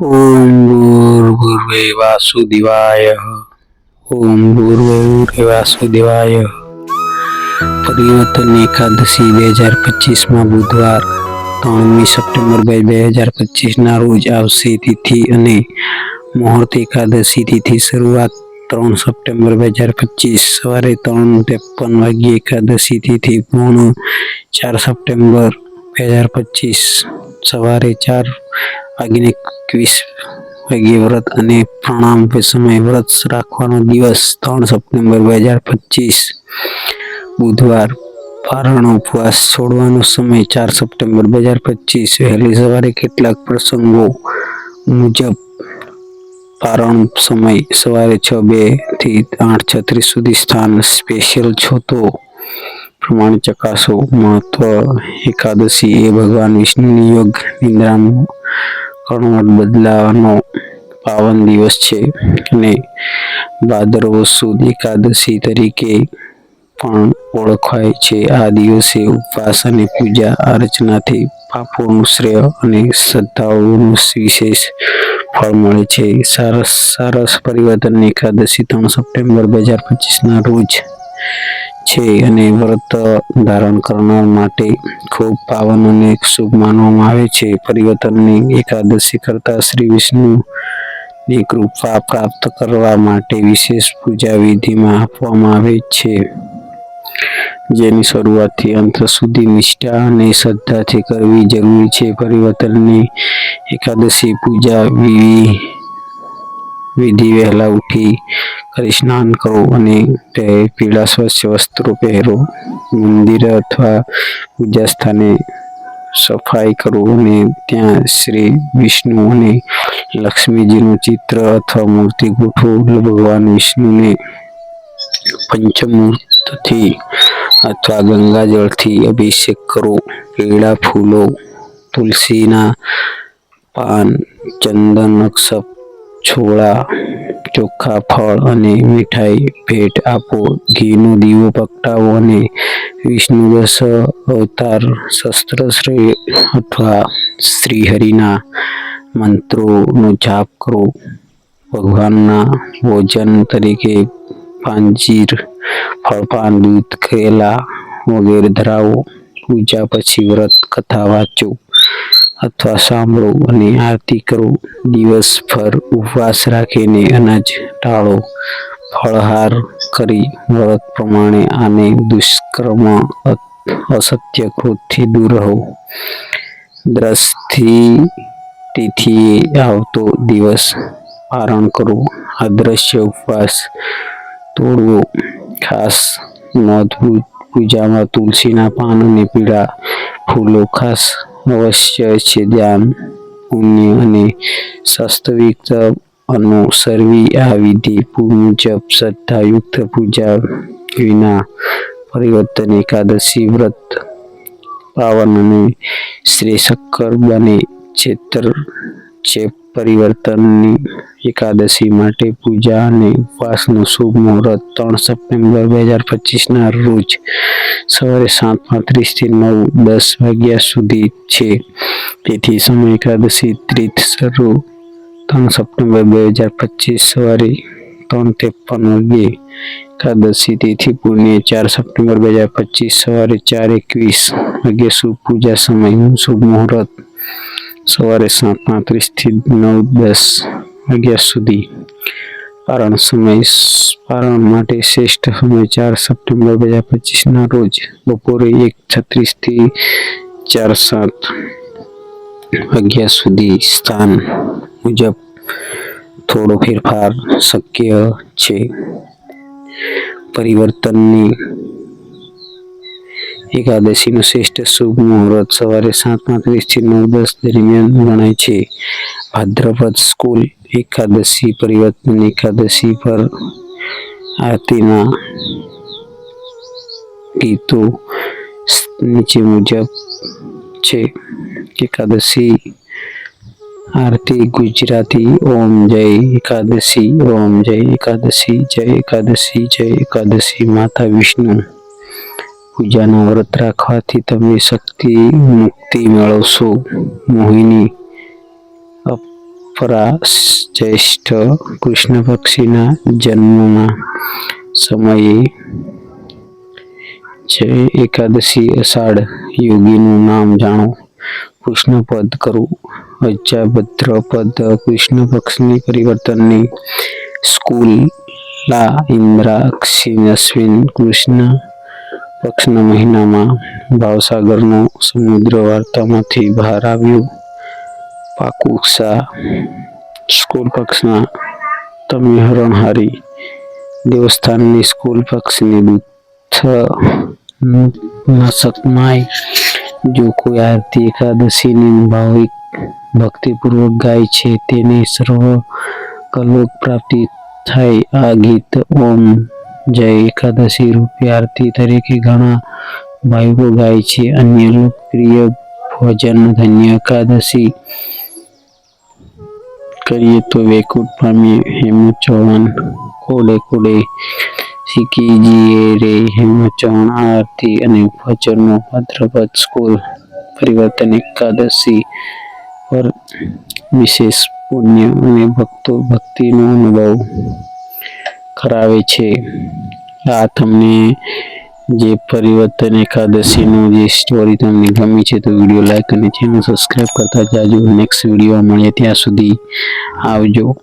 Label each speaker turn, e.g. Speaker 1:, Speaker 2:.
Speaker 1: ઓમ ભૂર્ભુવે વાસુદેવાય ઓમ ભૂર્ભુવે વાસુદેવાય પરિવર્તન એકાદશી બે હજાર પચીસમાં બુધવાર ત્રણમી સપ્ટેમ્બર બે બે હજાર પચીસના રોજ આવશે તિથિ અને મુહૂર્ત એકાદશી તિથિ શરૂઆત ત્રણ સપ્ટેમ્બર બે હજાર પચીસ સવારે ત્રણ ત્રેપન વાગ્યે એકાદશી તિથિ પૂર્ણ ચાર સપ્ટેમ્બર બે હજાર પચીસ સવારે ચાર વાગીને એકવીસ વાગ્યે વ્રત અને પ્રણામ સમય વ્રત રાખવાનો દિવસ ત્રણ સપ્ટેમ્બર બે હજાર પચીસ. બુધવાર પારણ ઉપવાસ છોડવાનો સમય ચાર સપ્ટેમ્બર બે હજાર પચીસ. વહેલી સવારે કેટલાક પ્રસંગો મુજબ પારણ સમય સવારે છ બેથી આઠ છત્રીસ સુધી સ્થાન સ્પેશિયલ છો તો પ્રમાણે ચકાસો. મહત્વ એકાદશી એ ભગવાન વિષ્ણુની યોગ નિદ્રાનું કણવટ બદલાવાનો પાવન દિવસ છે અને ભાદરવો સુદ એકાદશી તરીકે પણ ઓળખાય છે. આ દિવસે ઉપવાસ અને પૂજા અર્ચનાથી પાપોનું શ્રેય અને શ્રદ્ધાઓનું વિશેષ ફળ મળે છે. સારસ સારસ પરિવર્તન એકાદશી ત્રણ સપ્ટેમ્બર બે હજાર પચીસના રોજ છે અને વ્રત ધારણ કરનાર માટે ખૂબ પાવન અને શુભ માનવામાં આવે છે. પરિવર્તનની એકાદશી કરતા શ્રી વિષ્ણુની કૃપા પ્રાપ્ત કરવા માટે વિશેષ પૂજા વિધિમાં આપવામાં આવે છે. જેની શરૂઆતથી અંત સુધી નિષ્ઠા અને શ્રદ્ધાથી કરવી જરૂરી છે. પરિવર્તનની એકાદશી પૂજા વિધિ વિધિ વહેલા ઉઠી કરી સ્નાન કરો અને તે પીળા સ્વચ્છ વસ્ત્રો પહેરો. મંદિર અથવા પૂજા સ્થાને સફાઈ કરો અને ત્યાં શ્રી વિષ્ણુ અને લક્ષ્મીજીનું ચિત્ર અથવા મૂર્તિ ગોઠવો. ભગવાન વિષ્ણુને પંચમૂર્તથી અથવા ગંગાજળથી અભિષેક કરો. પીળા ફૂલો, તુલસીના પાન, ચંદન અક્ષત છોડા ચોખ્ખા ફળ અને મીઠાઈ, ભેટ આપો, ઘીનો દીવો પ્રગટાવો અને વિષ્ણુ દસ અવતાર, શસ્ત્ર શ્રી, અથવા શ્રીહરિના મંત્રોનો જાપ કરો. ભગવાનના ભોજન તરીકે પાંજીર, ફળપાન, દૂધ કેલા વગેરે ધરાવો. પૂજા પછી વ્રત, કથા વાંચો. અથવા સાંભળો અને આરતી કરો. દિવસભર ઉપવાસ રાખીને અનાજ ટાળો ફળહાર કરી વ્રત પ્રમાણે આને દુષ્કર્મ અસત્ય ક્રોધથી દૂર રહો. દ્રષ્ટિ તિથિએ આવતો દિવસ પારણ કરો. અદ્રશ્ય ઉપવાસ તોડવો. ખાસ નોંધવું, પૂજામાં તુલસીના પાન અને પીળા ફૂલો ખાસ અવશ્ય છે. ધ્યાન, પુણ્ય અને શાસ્ત્રવિક અનુસરવી આ વિધિ મુજબ શ્રદ્ધાયુક્ત પૂજા વિના પરિવર્તન એકાદશી વ્રત, પાવન અને શ્રેષ્ઠકર બને છેતર છે પરિવર્તનની એકાદશી માટે પૂજા અને ઉપવાસનું શુભ મુહૂર્ત ત્રણ સપ્ટેમ્બર બે હજાર પચીસના રોજ સવારે સાત પાંત્રીસથી નવ દસ વાગ્યા સુધી છે. તેથી સમય એકાદશી તીર્થ શરૂ ત્રણ સપ્ટેમ્બર બે હજાર પચીસ સવારે ત્રણ ત્રેપન વાગ્યે એકાદશી તેથી પુણ્ય ચાર સપ્ટેમ્બર બે હજાર પચીસ સવારે ચાર એકવીસ વાગ્યે શુભ પૂજા સમય શુભ મુહૂર્ત. સવારે સાત પાંત્રીસથી નવ, દસ વાગ્યા સુધી. પારણ સમય પારણ માટે શ્રેષ્ઠ સમય ચાર સપ્ટેમ્બર બે હજાર પચીસના રોજ બપોરે એક છત્રીસથી ચાર સાત વાગ્યા સુધી સ્થાન મુજબ થોડો ફેરફાર શક્ય છે. પરિવર્તનની એકાદશીનો શ્રેષ્ઠ શુભ મુહૂર્ત સવારે સાત પાંત્રીસથી નવ દસ દરમિયાન ગણાય છે. ભાદ્રપદ સ્કૂલ એકાદશી પરિવર્તન એકાદશી પર આરતીના ગીતો નીચે મુજબ છે. એકાદશી આરતી ગુજરાતી ઓમ જય એકાદશી, ઓમ જય એકાદશી જય એકાદશી જય એકાદશી, માતા વિષ્ણુ. પૂજાનું વ્રત રાખવાથી તમે શક્તિ મુક્તિ મેળવશો. મોહિની અપરા જ્યેષ્ઠ કૃષ્ણ પક્ષીના જન્મના સમયે છે એકાદશી અષાઢ યોગીનું નામ જાણો. કૃષ્ણ પદ કરવું અજાભદ્ર પદ કૃષ્ણ પક્ષની પરિવર્તનની સ્કૂલ લા ઇન્દ્રાક્ષી અશ્વિન કૃષ્ણ પક્ષના મહિનામાં ભાવસાગરનો સમુદ્ર વાર્તામાંથી બહાર આવ્યું. પાકુક્ષા સ્કૂલ પક્ષના તમે હરણહારી દેવસ્થાનની સ્કૂલ પક્ષની બુથ નસકમાય જો કોઈ આરતી એકાદશીની ભાવિક ભક્તિપૂર્વક ગાય છે, તેને સર્વ કલોક પ્રાપ્તિ થાય આ ગીત. ઓમ જય એકાદશી રૂપી આરતી તરીકે ઘણા ભાઈઓ ગાય છે. અન્ય લોકપ્રિય ભોજન ધન્ય એકાદશી કરીએ તો વૈકુંઠ પામી હેમ ચૌહાણ, કોડે કોડે શીખીજીએ રે હેમ ચૌહાણ આરતી અને ભજનો ભદ્રપદ સ્કૂલ પરિવર્તન એકાદશી પર વિશેષ પુણ્ય અને ભક્તો ભક્તિનો અનુભવ કરાવે છે. આ તમને જે પરિવર્તન એકાદશીનો જે સ્ટોરી તમને ગમી છે તો વીડિયો લાઈક અને ચેનલ સબસ્ક્રાઈબ કરતા જાજો. નેક્સ્ટ વીડિયો મળીએ ત્યાં સુધી આવજો.